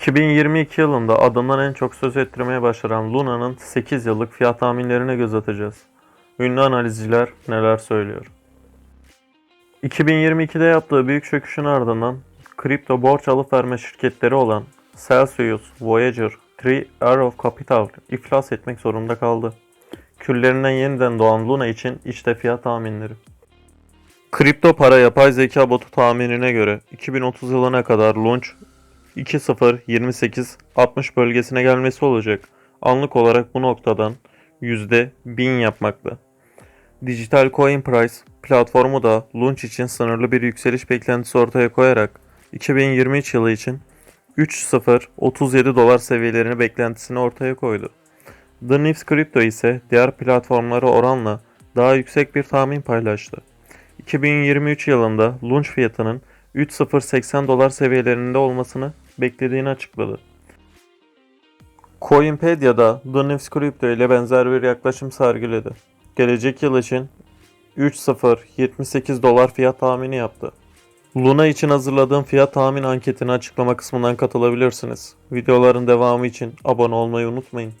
2022 yılında adından en çok söz ettirmeye başaran Luna'nın 8 yıllık fiyat tahminlerine göz atacağız. Ünlü analizciler neler söylüyor? 2022'de yaptığı büyük çöküşün ardından kripto borç alıp verme şirketleri olan Celsius, Voyager, Three Arrow Capital iflas etmek zorunda kaldı. Küllerinden yeniden doğan Luna için işte fiyat tahminleri. Kripto para yapay zeka botu tahminine göre 2030 yılına kadar launch 2.0.28.60 bölgesine gelmesi olacak. Anlık olarak bu noktadan %1000 yapmakta. Digital Coin Price platformu da launch için sınırlı bir yükseliş beklentisi ortaya koyarak 2023 yılı için 3.037 dolar seviyelerini beklentisini ortaya koydu. The Nifs Crypto ise diğer platformlara oranla daha yüksek bir tahmin paylaştı. 2023 yılında launch fiyatının 3.080 dolar seviyelerinde olmasını beklediğini açıkladı. Coinpedia'da Nifs Crypto ile benzer bir yaklaşım sergiledi. Gelecek yıl için 3.078 dolar fiyat tahmini yaptı. Luna için hazırladığım fiyat tahmin anketini açıklama kısmından katılabilirsiniz. Videoların devamı için abone olmayı unutmayın.